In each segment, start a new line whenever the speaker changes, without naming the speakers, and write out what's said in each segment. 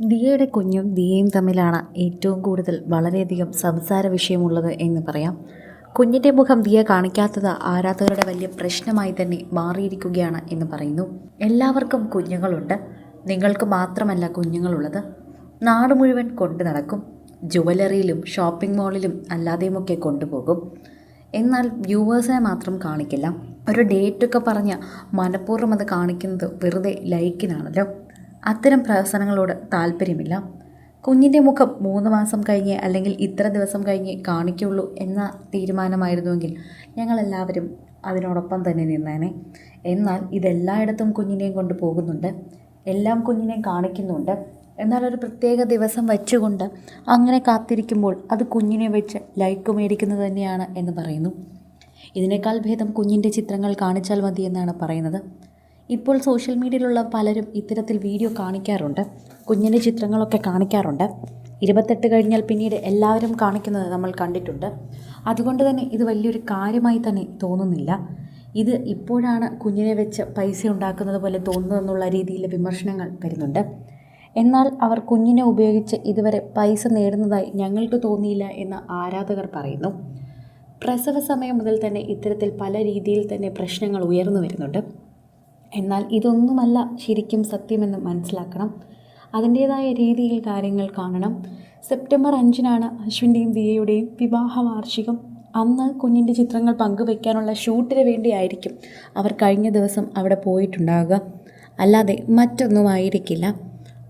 ദിയയുടെ കുഞ്ഞും ദിയയും തമ്മിലാണ് ഏറ്റവും കൂടുതൽ വളരെയധികം സംസാര വിഷയമുള്ളത് എന്ന് പറയാം. കുഞ്ഞിന്റെ മുഖം ദിയ കാണിക്കാത്തത് ആരാധകരുടെ വലിയ പ്രശ്നമായി തന്നെ മാറിയിരിക്കുകയാണ് എന്ന് പറയുന്നു. എല്ലാവർക്കും കുഞ്ഞുങ്ങളുണ്ട്. നിങ്ങൾക്ക് മാത്രമല്ല കുഞ്ഞുങ്ങളുള്ളത്. നാട് മുഴുവൻ കൊണ്ടു നടക്കും. ജുവലറിയിലും ഷോപ്പിംഗ് മാളിലും അല്ലാതെയുമൊക്കെ കൊണ്ടുപോകും. എന്നാൽ വ്യൂവേഴ്സിനെ മാത്രം കാണിക്കില്ല. ഒരു ഡേറ്റൊക്കെ പറഞ്ഞ് മനഃപൂർവം അത് കാണിക്കുന്നത് വെറുതെ ലൈക്കിനാണല്ലോ. അത്തരം പ്രഹസനങ്ങളോട് താല്പര്യമില്ല. കുഞ്ഞിന്റെ മുഖം മൂന്ന് മാസം കഴിഞ്ഞ് അല്ലെങ്കിൽ ഇത്ര ദിവസം കഴിഞ്ഞ് കാണിക്കുള്ളൂ എന്ന തീരുമാനമായിരുന്നുവെങ്കിൽ ഞങ്ങളെല്ലാവരും അതിനോടൊപ്പം തന്നെ നിന്നേനെ. എന്നാൽ ഇതെല്ലായിടത്തും കുഞ്ഞിനെയും കൊണ്ട് പോകുന്നുണ്ട്. എല്ലാം കുഞ്ഞിനെയും കാണിക്കുന്നുണ്ട്. എന്നാൽ ഒരു പ്രത്യേക ദിവസം വെച്ചുകൊണ്ട് അങ്ങനെ കാത്തിരിക്കുമ്പോൾ അത് കുഞ്ഞിനെ വെച്ച് ലൈക്ക് മേടിക്കുന്നത് തന്നെയാണ് എന്ന് പറയുന്നു. ഇതിനേക്കാൾ ഭേദം കുഞ്ഞിന്റെ ചിത്രങ്ങൾ കാണിച്ചാൽ മതി എന്നാണ് പറയുന്നത്. ഇപ്പോൾ സോഷ്യൽ മീഡിയയിലുള്ള പലരും ഇത്തരത്തിൽ വീഡിയോ കാണിക്കാറുണ്ട്. കുഞ്ഞിന്റെ ചിത്രങ്ങളൊക്കെ കാണിക്കാറുണ്ട്. ഇരുപത്തെട്ട് കഴിഞ്ഞാൽ പിന്നീട് എല്ലാവരും കാണിക്കുന്നത് നമ്മൾ കണ്ടിട്ടുണ്ട്. അതുകൊണ്ട് തന്നെ ഇത് വലിയൊരു കാര്യമായി തന്നെ തോന്നുന്നില്ല. ഇത് ഇപ്പോഴാണ് കുഞ്ഞിനെ വെച്ച് പൈസ ഉണ്ടാക്കുന്നത് പോലെ തോന്നുന്നതെന്നുള്ള രീതിയിലെ വിമർശനങ്ങൾ വരുന്നുണ്ട്. എന്നാൽ അവർ കുഞ്ഞിനെ ഉപയോഗിച്ച് ഇതുവരെ പൈസ നേടുന്നതായി ഞങ്ങൾക്ക് തോന്നിയില്ല എന്ന് ആരാധകർ പറയുന്നു. പ്രസവ സമയം മുതൽ തന്നെ ഇത്തരത്തിൽ പല രീതിയിൽ തന്നെ പ്രശ്നങ്ങൾ ഉയർന്നു വരുന്നുണ്ട്. എന്നാൽ ഇതൊന്നുമല്ല ശരിക്കും സത്യമെന്ന് മനസ്സിലാക്കണം. അതിന്റേതായ രീതിയിൽ കാര്യങ്ങൾ കാണണം. സെപ്റ്റംബർ അഞ്ചിനാണ് അശ്വിന്റെയും ദിയയുടെയും വിവാഹ വാർഷികം അന്ന് കുഞ്ഞിന്റെ ചിത്രങ്ങൾ പങ്കുവയ്ക്കാനുള്ള ഷൂട്ടിന് വേണ്ടിയായിരിക്കും അവർ കഴിഞ്ഞ ദിവസം അവിടെ പോയിട്ടുണ്ടാവുക. അല്ലാതെ മറ്റൊന്നും ആയിരിക്കില്ല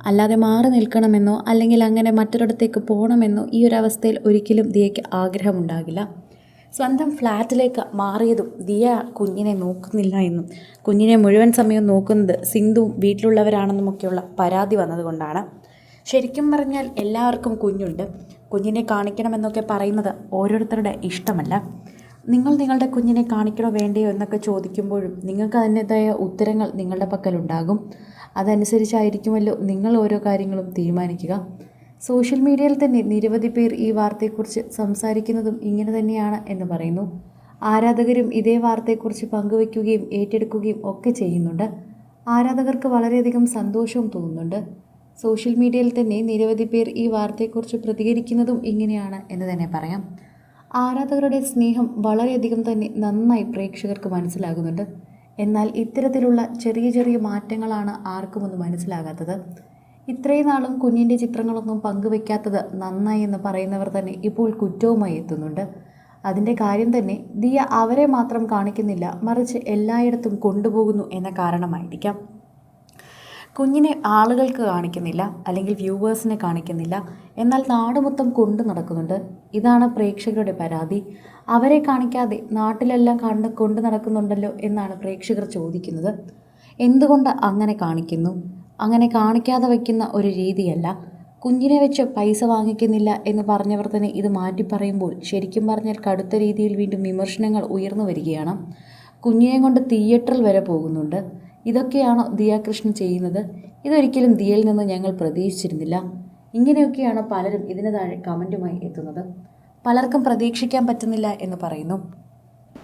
അല്ലാതെ മാറി നിൽക്കണമെന്നോ അല്ലെങ്കിൽ അങ്ങനെ മറ്റൊരിടത്തേക്ക് പോകണമെന്നോ ഈ ഒരു അവസ്ഥയിൽ ഒരിക്കലും ദിയയ്ക്ക് ആഗ്രഹമുണ്ടാകില്ല. സ്വന്തം ഫ്ലാറ്റിലേക്ക് മാറിയതും ദിയ കുഞ്ഞിനെ നോക്കുന്നില്ല എന്നും കുഞ്ഞിനെ മുഴുവൻ സമയം നോക്കുന്നത് സിന്ധുവും വീട്ടിലുള്ളവരാണെന്നുമൊക്കെയുള്ള പരാതി വന്നതുകൊണ്ടാണ്. ശരിക്കും പറഞ്ഞാൽ എല്ലാവർക്കും കുഞ്ഞുണ്ട്. കുഞ്ഞിനെ കാണിക്കണമെന്നൊക്കെ പറയുന്നത് ഓരോരുത്തരുടെ ഇഷ്ടമല്ല. നിങ്ങൾ നിങ്ങളുടെ കുഞ്ഞിനെ കാണിക്കണോ വേണ്ടയോ എന്നൊക്കെ ചോദിക്കുമ്പോഴും നിങ്ങൾക്ക് അതിന്റെതായ ഉത്തരങ്ങൾ നിങ്ങളുടെ പക്കലുണ്ടാകും. അതനുസരിച്ചായിരിക്കുമല്ലോ നിങ്ങൾ ഓരോ കാര്യങ്ങളും തീരുമാനിക്കുക. സോഷ്യൽ മീഡിയയിൽ തന്നെ നിരവധി പേർ ഈ വാർത്തയെക്കുറിച്ച് സംസാരിക്കുന്നതും ഇങ്ങനെ തന്നെയാണ് എന്ന് പറയുന്നു. ആരാധകരും ഇതേ വാർത്തയെക്കുറിച്ച് പങ്കുവയ്ക്കുകയും ഏറ്റെടുക്കുകയും ഒക്കെ ചെയ്യുന്നുണ്ട്. ആരാധകർക്ക് വളരെയധികം സന്തോഷവും തോന്നുന്നുണ്ട്. സോഷ്യൽ മീഡിയയിൽ തന്നെ നിരവധി പേർ ഈ വാർത്തയെക്കുറിച്ച് പ്രതികരിക്കുന്നതും ഇങ്ങനെയാണ് എന്ന് തന്നെ പറയാം. ആരാധകരുടെ സ്നേഹം വളരെയധികം തന്നെ നന്നായി പ്രേക്ഷകർക്ക് മനസ്സിലാകുന്നുണ്ട്. എന്നാൽ ഇത്തരത്തിലുള്ള ചെറിയ ചെറിയ മാറ്റങ്ങളാണ് ആർക്കുമൊന്നും മനസ്സിലാകാത്തത്. ഇത്രയും നാളും കുഞ്ഞിന്റെ ചിത്രങ്ങളൊന്നും പങ്കുവെക്കാത്തത് നന്നായി എന്ന് പറയുന്നവർ തന്നെ ഇപ്പോൾ കുറ്റവുമായി എത്തുന്നുണ്ട്. അതിന്റെ കാര്യം തന്നെ ദിയ അവരെ മാത്രം കാണിക്കുന്നില്ല മറിച്ച് എല്ലായിടത്തും കൊണ്ടുപോകുന്നു എന്ന കാരണമായിരിക്കാം. കുഞ്ഞിനെ ആളുകൾക്ക് കാണിക്കുന്നില്ല അല്ലെങ്കിൽ വ്യൂവേഴ്സിനെ കാണിക്കുന്നില്ല എന്നാൽ നാട് മൊത്തം കൊണ്ടു നടക്കുന്നുണ്ട്. ഇതാണ് പ്രേക്ഷകരുടെ പരാതി. അവരെ കാണിക്കാതെ നാട്ടിലെല്ലാം കണ്ട് കൊണ്ടു നടക്കുന്നുണ്ടല്ലോ എന്നാണ് പ്രേക്ഷകർ ചോദിക്കുന്നത്. എന്തുകൊണ്ട് അങ്ങനെ കാണിക്കുന്നു? അങ്ങനെ കാണിക്കാതെ വയ്ക്കുന്ന ഒരു രീതിയല്ല. കുഞ്ഞിനെ വെച്ച് പൈസ വാങ്ങിക്കുന്നില്ല എന്ന് പറഞ്ഞവർ തന്നെ ഇത് മാറ്റി പറയുമ്പോൾ ശരിക്കും പറഞ്ഞാൽ കടുത്ത രീതിയിൽ വീണ്ടും വിമർശനങ്ങൾ ഉയർന്നു വരികയാണ്. കുഞ്ഞിനെ കൊണ്ട് തിയേറ്ററിൽ വരെ പോകുന്നുണ്ട്. ഇതൊക്കെയാണോ ദിയാകൃഷ്ണൻ ചെയ്യുന്നത്? ഇതൊരിക്കലും ദിയയിൽ നിന്ന് ഞങ്ങൾ പ്രതീക്ഷിച്ചിരുന്നില്ല. ഇങ്ങനെയൊക്കെയാണ് പലരും ഇതിന് താഴെ കമന്റുമായി എത്തുന്നത്? പലർക്കും പ്രതീക്ഷിക്കാൻ പറ്റുന്നില്ല എന്ന് പറയുന്നു.